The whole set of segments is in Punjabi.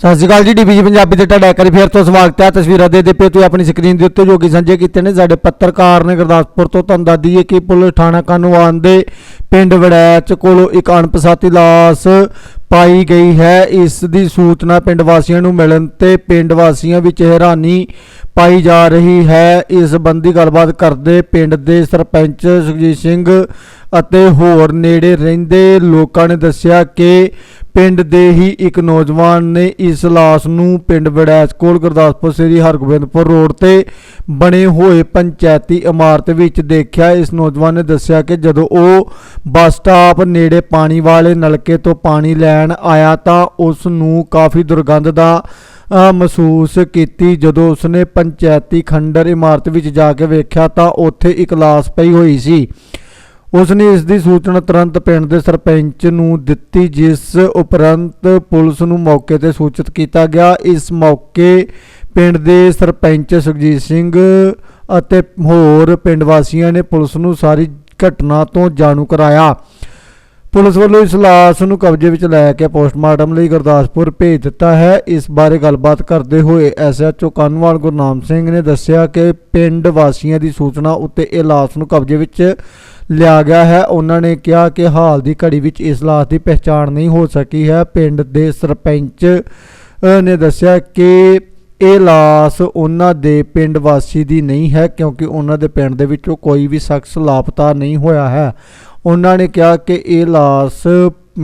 ਸਤਿ ਸ਼੍ਰੀ ਅਕਾਲ ਜੀ ਡੀਬੀਜੀ ਪੰਜਾਬੀ ਤੇ ਤੁਹਾਡਾ ਇੱਕ ਵਾਰੀ ਫੇਰ ਤੋਂ ਸਵਾਗਤ ਹੈ। ਤਸਵੀਰਾਂ ਦੇ ਦੇ ਪਏ ਤੁਸੀਂ ਆਪਣੀ ਸਕਰੀਨ ਦੇ ਉੱਤੇ ਜੋ ਕਿ ਸਾਂਝੇ ਕੀਤੇ ਨੇ, ਸਾਡੇ ਪੱਤਰਕਾਰ ਨੇ ਗੁਰਦਾਸਪੁਰ ਤੋਂ ਤੁਹਾਨੂੰ ਦੱਸਦੀ ਹੈ ਕਿ ਪੁਲਿਸ ਥਾਣਾ ਕਾਨੂੰਨ ਦੇ ਪਿੰਡ ਵੜੈਚ ਕੋਲੋਂ ਇੱਕ ਅਣਪਛਾਤੀ ਲਾਸ਼ ਪਾਈ ਗਈ ਹੈ। ਇਸ ਦੀ ਸੂਚਨਾ ਪਿੰਡ ਵਾਸੀਆਂ ਨੂੰ ਮਿਲਣ ਤੇ ਪਿੰਡ ਵਾਸੀਆਂ ਵਿੱਚ ਹੈਰਾਨੀ ਪਾਈ ਜਾ ਰਹੀ ਹੈ। ਇਸ ਸੰਬੰਧੀ ਗੱਲਬਾਤ ਕਰਦੇ ਪਿੰਡ ਦੇ ਸਰਪੰਚ ਸੁਖਜੀਤ ਸਿੰਘ ਅਤੇ ਹੋਰ ਨੇੜੇ ਰਹਿੰਦੇ ਲੋਕਾਂ ਨੇ ਦੱਸਿਆ ਕਿ ਪਿੰਡ ਦੇ ਹੀ ਇੱਕ ਨੌਜਵਾਨ ਨੇ ਇਸ ਲਾਸ਼ ਨੂੰ ਪਿੰਡ ਵੜੈਚ ਕੋਲ ਗੁਰਦਾਸਪੁਰ ਸ੍ਰੀ ਹਰਗੋਬਿੰਦਪੁਰ ਰੋਡ ਤੇ ਬਣੇ ਹੋਏ ਪੰਚਾਇਤੀ ਇਮਾਰਤ ਵਿੱਚ ਦੇਖਿਆ। ਇਸ ਨੌਜਵਾਨ ਨੇ ਦੱਸਿਆ ਕਿ ਜਦੋਂ ਉਹ ਬੱਸ ਸਟਾਪ ਨੇੜੇ ਪਾਣੀ ਵਾਲੇ ਨਲਕੇ ਤੋਂ ਪਾਣੀ ਲੈਣ ਆਇਆ ਤਾਂ ਉਸ ਨੂੰ ਕਾਫੀ ਦੁਰਗੰਧ ਦਾ ਮਹਿਸੂਸ ਕੀਤੀ। ਜਦੋਂ ਉਸਨੇ ਪੰਚਾਇਤੀ ਖੰਡਰ ਇਮਾਰਤ ਵਿੱਚ ਜਾ ਕੇ ਵੇਖਿਆ ਤਾਂ ਉੱਥੇ ਇੱਕ ਲਾਸ਼ ਪਈ ਹੋਈ ਸੀ। ਉਸਨੇ ਇਸ ਦੀ ਸੂਚਨਾ ਤੁਰੰਤ ਪਿੰਡ ਦੇ ਸਰਪੰਚ ਨੂੰ ਦਿੱਤੀ, ਜਿਸ ਉਪਰੰਤ ਪੁਲਿਸ ਨੂੰ ਮੌਕੇ ਤੇ ਸੂਚਿਤ ਕੀਤਾ ਗਿਆ। ਇਸ ਮੌਕੇ ਪਿੰਡ ਦੇ ਸਰਪੰਚ ਸੁਖਜੀਤ ਸਿੰਘ ਅਤੇ ਹੋਰ ਪਿੰਡ ਵਾਸੀਆਂ ਨੇ ਪੁਲਿਸ ਨੂੰ ਸਾਰੀ ਘਟਨਾ ਤੋਂ ਜਾਣੂ ਕਰਾਇਆ। ਪੁਲਿਸ ਵੱਲੋਂ ਇਸ ਲਾਸ਼ ਨੂੰ ਕਬਜ਼ੇ ਵਿੱਚ ਲੈ ਕੇ ਪੋਸਟਮਾਰਟਮ ਲਈ ਗੁਰਦਾਸਪੁਰ ਭੇਜ ਦਿੱਤਾ ਹੈ। ਇਸ ਬਾਰੇ ਗੱਲਬਾਤ ਕਰਦੇ ਹੋਏ ਐਸਐਚਓ ਕਾਨੂੰਵਾਲ ਗੁਰਨਾਮ ਸਿੰਘ ਨੇ ਦੱਸਿਆ ਕਿ ਪਿੰਡ ਵਾਸੀਆਂ ਦੀ ਸੂਚਨਾ ਉੱਤੇ ਇਹ ਲਾਸ਼ ਨੂੰ ਕਬਜ਼ੇ ਵਿੱਚ ਲਿਆ ਗਿਆ ਹੈ। ਉਹਨਾਂ ਨੇ ਕਿਹਾ ਕਿ ਹਾਲ ਦੀ ਘੜੀ ਵਿੱਚ ਇਸ ਲਾਸ਼ ਦੀ ਪਛਾਣ ਨਹੀਂ ਹੋ ਸਕੀ ਹੈ। ਪਿੰਡ ਦੇ ਸਰਪੰਚ ਨੇ ਦੱਸਿਆ ਕਿ ਇਹ ਲਾਸ਼ ਉਹਨਾਂ ਦੇ ਪਿੰਡ ਵਾਸੀ ਦੀ ਨਹੀਂ ਹੈ ਕਿਉਂਕਿ ਉਹਨਾਂ ਦੇ ਪਿੰਡ ਦੇ ਵਿੱਚੋਂ ਕੋਈ ਵੀ ਸ਼ਖਸ ਲਾਪਤਾ ਨਹੀਂ ਹੋਇਆ ਹੈ। ਉਹਨਾਂ ਨੇ ਕਿਹਾ ਕਿ ਇਹ ਲਾਸ਼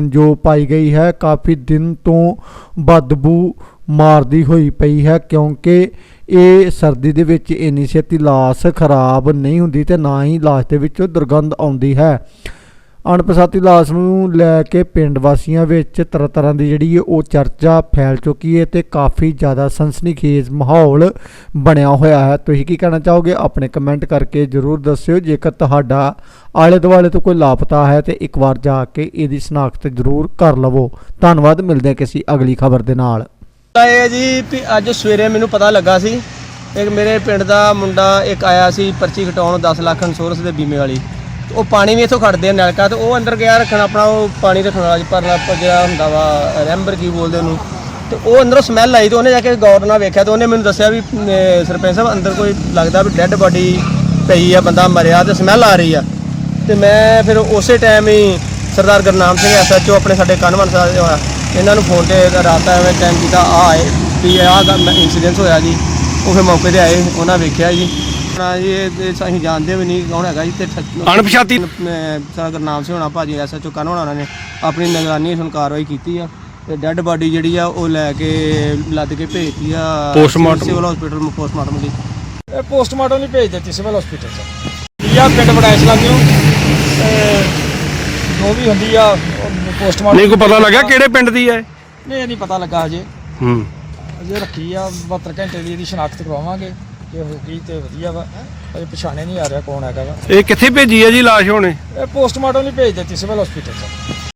ਜੋ ਪਾਈ ਗਈ ਹੈ ਕਾਫੀ ਦਿਨ ਤੋਂ ਬਦਬੂ ਮਾਰਦੀ ਹੋਈ ਪਈ ਹੈ ਕਿਉਂਕਿ ਇਹ ਸਰਦੀ ਦੇ ਵਿੱਚ ਇੰਨੀ ਛੇਤੀ ਲਾਸ਼ ਖਰਾਬ ਨਹੀਂ ਹੁੰਦੀ ਤੇ ਨਾ ਹੀ ਲਾਸ਼ ਦੇ ਵਿੱਚੋਂ ਦੁਰਗੰਧ ਆਉਂਦੀ ਹੈ। ਅਣਪਛਾਤੀ ਲਾਸ਼ ਨੂੰ ਲੈ ਕੇ ਪਿੰਡ ਵਾਸੀਆਂ ਵਿੱਚ ਤਰ੍ਹਾਂ ਤਰ੍ਹਾਂ ਦੀ ਜਿਹੜੀ ਹੈ ਉਹ ਚਰਚਾ ਫੈਲ ਚੁੱਕੀ ਹੈ ਤੇ ਕਾਫੀ ਜ਼ਿਆਦਾ ਸਨਸਨੀਖੇਜ਼ ਮਾਹੌਲ ਬਣਿਆ ਹੋਇਆ ਹੈ। ਤੁਸੀਂ ਕੀ ਕਹਿਣਾ ਚਾਹੋਗੇ? ਆਪਣੇ ਕਮੈਂਟ ਕਰਕੇ ਜਰੂਰ ਦੱਸਿਓ। ਜੇਕਰ ਤੁਹਾਡਾ ਆਲੇ ਦੁਆਲੇ ਤੋਂ ਕੋਈ ਲਾਪਤਾ ਹੈ ਤੇ ਇੱਕ ਵਾਰ ਜਾ ਕੇ ਇਹਦੀ ਸ਼ਨਾਖਤ ਜਰੂਰ ਕਰ ਲਵੋ। ਧੰਨਵਾਦ। ਮਿਲਦੇ ਹਾਂ ਕਿਸੇ ਅਗਲੀ ਖਬਰ ਦੇ ਨਾਲ। ਇਹ ਜੀ ਵੀ ਅੱਜ ਸਵੇਰੇ ਮੈਨੂੰ ਪਤਾ ਲੱਗਾ ਸੀ, ਇੱਕ ਮੇਰੇ ਪਿੰਡ ਦਾ ਮੁੰਡਾ ਇੱਕ ਆਇਆ ਸੀ ਪਰਚੀ ਕਟਾਉਣ 10 ਲੱਖ ਇੰਸ਼ੋਰੈਂਸ ਦੇ ਬੀਮੇ ਵਾਲੀ। ਉਹ ਪਾਣੀ ਵੀ ਇੱਥੋਂ ਖੜਦੇ ਆ ਨਲਕਾ ਤੇ ਉਹ ਅੰਦਰ ਗਿਆ ਰੱਖਣਾ ਆਪਣਾ ਉਹ ਪਾਣੀ ਰੱਖਣ ਵਾਲਾ ਜੀ ਭਰਨਾ ਪ- ਜਿਹੜਾ ਹੁੰਦਾ ਵਾ ਰੈਂਬਰ ਕੀ ਬੋਲਦੇ ਉਹਨੂੰ। ਤੇ ਉਹ ਅੰਦਰੋਂ ਸਮੈਲ ਆਈ ਤੇ ਉਹਨੇ ਜਾ ਕੇ ਗੌਰ ਨਾਲ ਵੇਖਿਆ ਤੇ ਉਹਨੇ ਮੈਨੂੰ ਦੱਸਿਆ ਵੀ ਅਮ, ਸਰਪੰਚ ਸਾਹਿਬ ਅੰਦਰ ਕੋਈ ਲੱਗਦਾ ਵੀ ਡੈੱਡ ਬਾਡੀ ਪਈ ਆ ਬੰਦਾ ਮਰਿਆ ਤੇ ਸਮੈਲ ਆ ਰਹੀ ਆ। ਤੇ ਮੈਂ ਫਿਰ ਉਸੇ ਟਾਈਮ ਹੀ ਸਰਦਾਰ ਗੁਰਨਾਮ ਸਿੰਘ ਐਸਐਚਓ ਆਪਣੇ ਸਾਡੇ ਕਨਵਨ ਸਾਹਿਬ ਇਹਨਾਂ ਨੂੰ ਫੋਨ ਤੇ ਰਾਤ ਐਵੇਂ ਟਾਈਮ ਕੀਤਾ ਆ ਆਏ ਵੀ ਆਹ ਇਨਸੀਡੈਂਟ ਹੋਇਆ ਜੀ। ਉਹ ਫਿਰ ਮੌਕੇ ਤੇ ਆਏ ਉਹਨਾਂ ਵੇਖਿਆ ਜੀ। ਆਪਣਾ ਇਹ ਇਹ ਅਸੀਂ ਜਾਣਦੇ ਵੀ ਨਹੀਂ ਕੌਣ ਹੈਗਾ ਜੀ ਤੇ ਠ- ਅਣਪਛਾਤੀ? ਮੈਂ ਸਰਦਾਰ ਗੁਰਨਾਮ ਸਿੰਘ ਹੋਣਾ ਭਾਜੀ ਐਸਐਚਓ ਕਨਵਨ ਉਹਨਾਂ ਨੇ ਆਪਣੀ ਨਿਗਰਾਨੀ ਹੇਠ ਕਾਰਵਾਈ ਕੀਤੀ ਆ ਤੇ ਡੈੱਡ ਬਾਡੀ ਜਿਹੜੀ ਆ ਉਹ ਲੈ ਕੇ ਲੱਦ ਕੇ ਭੇਜਤੀ ਆ Postmortem? ਸਿਵਲ ਹਸਪੀਟਲ ਪੋਸਟਮਾਰਟਮ ਲਈ। ਇਹ ਪੋਸਟਮਾਰਟਮ ਲਈ ਭੇਜ ਦਿੱਤੀ ਸਿਵਲ ਹਸਪੀਟਲ ਚ ਇਹ ਆ ਪਿੰਡ ਬੜਾਇਸ ਲਾਗਿਓ ਤੇ ਜੋ ਵੀ ਹੁੰਦੀ ਆ ਪੋਸਟਮਾਰਟਮ ਨਹੀਂ ਕੋਈ ਪਤਾ ਲੱਗਿਆ ਕਿਹੜੇ ਪਿੰਡ ਦੀ ਹੈ? ਨਹੀਂ ਇਹ ਨਹੀਂ ਪਤਾ ਲੱਗਾ ਅਜੇ ਹੂੰ। ਅਜੇ ਰੱਖੀ ਆ 72 ਘੰਟੇ ਦੀ ਇਹਦੀ ਸ਼ਨਾਖਤ ਕਰਵਾਵਾਂਗੇ। ਜੇ ਹੋ ਗਈ ਤੇ ਵਧੀਆ ਵਾ। ਅਜੇ ਪਛਾਣੇ ਨਹੀਂ ਆ ਰਿਹਾ ਕੌਣ ਹੈਗਾ ਵਾ। ਇਹ ਕਿੱਥੇ ਭੇਜੀ ਹੈ ਜੀ ਲਾਸ਼ ਹੁਣੇ ਇਹ ਪੋਸਟਮਾਰਟਮ ਲਈ ਭੇਜ ਦਿੱਤੀ ਸਿਵਲ ਹਸਪੀਟਲ ਚ।